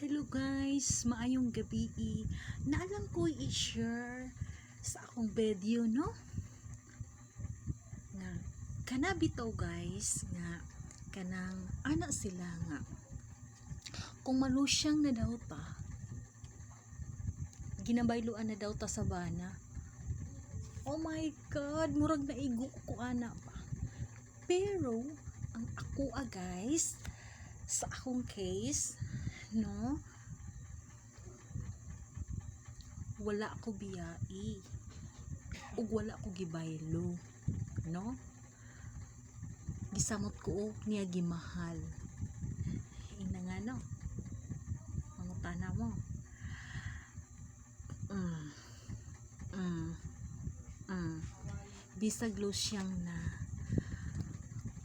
Hello guys, maayong gabi. Naalang ko i-share sa akong video, no? Nga, kana bitaw guys, nga, kanang anak sila nga. Kung malusyang na daw ta, ginabayluan na daw ta sa bana. Oh my God, murag na igo ko ana pa. Pero, ang ako guys, sa akong case, no? Wala ako biyai. Ug wala ako gibaylo, no? Gisamot ko og niya gimahal. Ina nga no. Mangutana mo. Mm. Mm. Mm. Bisag losyang na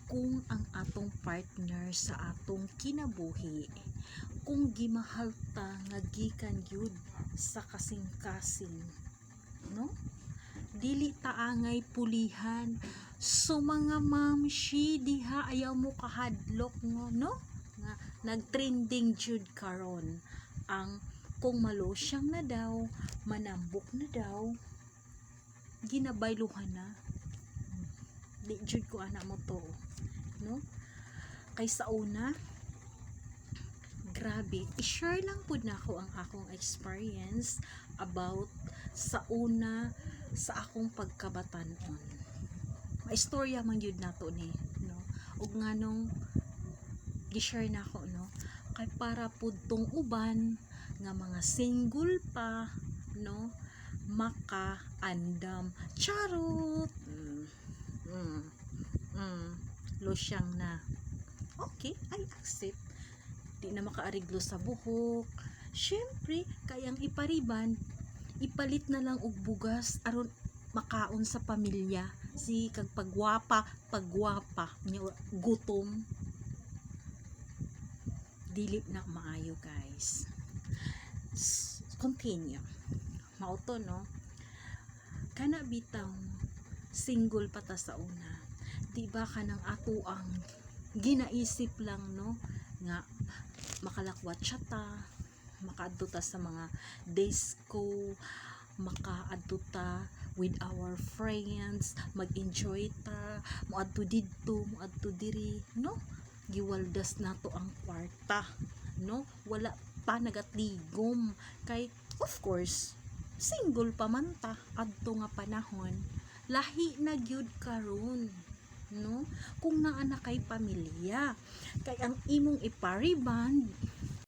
kung ang atong partner sa atong kinabuhi kung gimahal ta nga gikan gyud sa kasing-kasing no? Dili ta angay pulihan. So mga mamshi diha ayaw mo kahadlok ngo no? Nga nagtrending jud karon ang kung malosyang na daw manambok na daw ginabayluhan na. Di jud ko ana mo to no? Kay sa una grabe i-share lang pud nako ang akong experience about sa una sa akong pagkabatanon maistorya man yun nato ni no? Ug nganong gi-share nako no? Kay para pud tong uban nga mga single pa no? Maka andam charot! Mm, mm, mm, losyang na okay I accept di na makaariglo sa buhok. Syempre kayang ipariban ipalit na lang og bugas aron makaon sa pamilya. Si kag pagwapa pagwapa gutom. Dili na maayo guys. Continue. Mauto no? Kana bitaw single pa ta sa una. Di ba kanang ato ang ginaisip lang no? Nga makalakwat siya ta makaadto ta sa mga disco makaadto ta with our friends mag-enjoy ta moadto didto moadto diri no? Giwaldas nato ang kwarta no? Wala pa nagatigom. Kay of course single pa man ta adto nga panahon lahi na gyud karon kung naa na kay pamilya. Kay ang imong ipariban